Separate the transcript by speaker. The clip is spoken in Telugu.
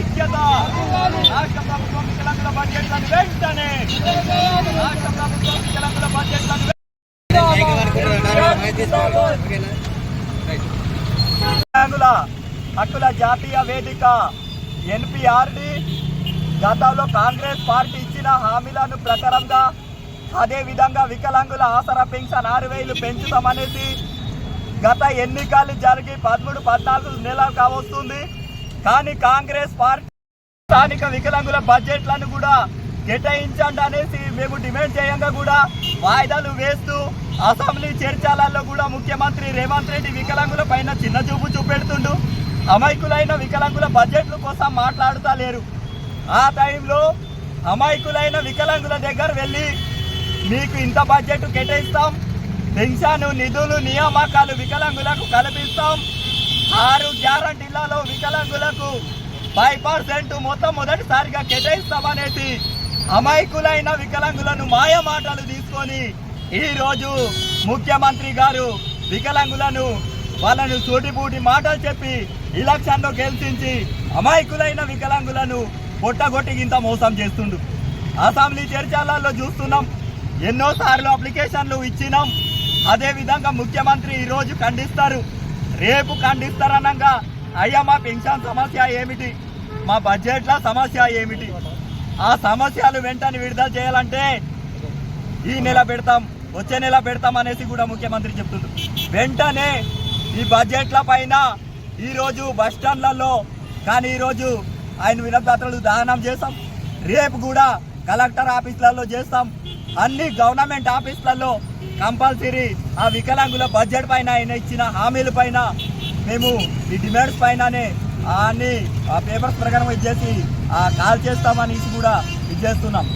Speaker 1: ఐక్యత. రాష్ట్ర ప్రభుత్వం వికలాంగుల బడ్జెట్లను వెంటనే రాష్ట్ర ప్రభుత్వం వికలాంగుల బడ్జెట్లను వికలాంగుల హక్కుల జాతీయ వేదిక ఎన్పిఆర్డి గతంలో కాంగ్రెస్ పార్టీ ఇచ్చిన హామీలను ప్రకారంగా అదే విధంగా వికలాంగుల ఆసరా పెన్షన్ ఆరు వేలు పెంచుతామనేసి గత ఎన్నికలు జరిగి పదమూడు పద్నాలుగు నెలలు కావస్తుంది. కానీ కాంగ్రెస్ పార్టీ స్థానిక వికలాంగుల బడ్జెట్లను కూడా కేటాయించండి అనేసి మేము డిమాండ్ చేయంగా కూడా వాయిదాలు వేస్తూ అసెంబ్లీ చర్చలలో కూడా ముఖ్యమంత్రి రేవంత్ రెడ్డి వికలాంగుల పైన చిన్న చూపు చూపెడుతుండు. అమాయకులైన వికలాంగుల బడ్జెట్ల కోసం మాట్లాడుతా లేరు. ఆ టైంలో అమాయకులైన వికలాంగుల దగ్గర వెళ్ళి మీకు ఇంత బడ్జెట్ కేటాయిస్తాం. పెన్షన్ నిధులు నియామకాలు వికలాంగులకు కల్పిస్తాం. ఆరు గ్యారంటీలలో వికలాంగులకు ఫైవ్ పర్సెంట్ మొత్తం మొదటిసారిగా కేటాయిస్తామనేసి అమాయకులైన వికలాంగులను మాయ మాటలు తీసుకొని ఈరోజు ముఖ్యమంత్రి గారు వికలాంగులను వాళ్ళను సూటిపూటి మాటలు చెప్పి ఇలక్షన్లో గెలిచించి అమాయకులైన వికలాంగులను పొట్టగొట్టి ఇంత మోసం చేస్తుండు. అసెంబ్లీ చర్చలలో చూస్తున్నాం ఎన్నోసార్లు అప్లికేషన్లు ఇచ్చినాం. అదేవిధంగా ముఖ్యమంత్రి ఈరోజు ఖండిస్తారు రేపు ఖండిస్తారనగా అయ్యా మా పెన్షన్ సమస్య ఏమిటి? మా బడ్జెట్ల సమస్య ఏమిటి? ఆ సమస్యలు వెంటనే విడుదల చేయాలంటే ఈ నెల పెడతాం వచ్చే నెల పెడతాం అనేసి కూడా ముఖ్యమంత్రి చెప్తుంది వెంటనే ఈ బడ్జెట్ల పైన ఈరోజు బస్టాండ్లలో కానీ ఈరోజు ఆయన వినపత్రాలు దానం చేస్తాం. రేపు కూడా కలెక్టర్ ఆఫీసులలో చేస్తాం. అన్ని గవర్నమెంట్ ఆఫీసులలో కంపల్సరీ ఆ వికలాంగుల బడ్జెట్ పైన ఆయన ఇచ్చిన హామీల పైన మేము ఈ డిమాండ్స్ పైననే అన్ని ఆ పేపర్స్ ప్రకారం ఇచ్చేసి ఆ కాల్ చేస్తామనేసి కూడా ఇది చేస్తున్నాం.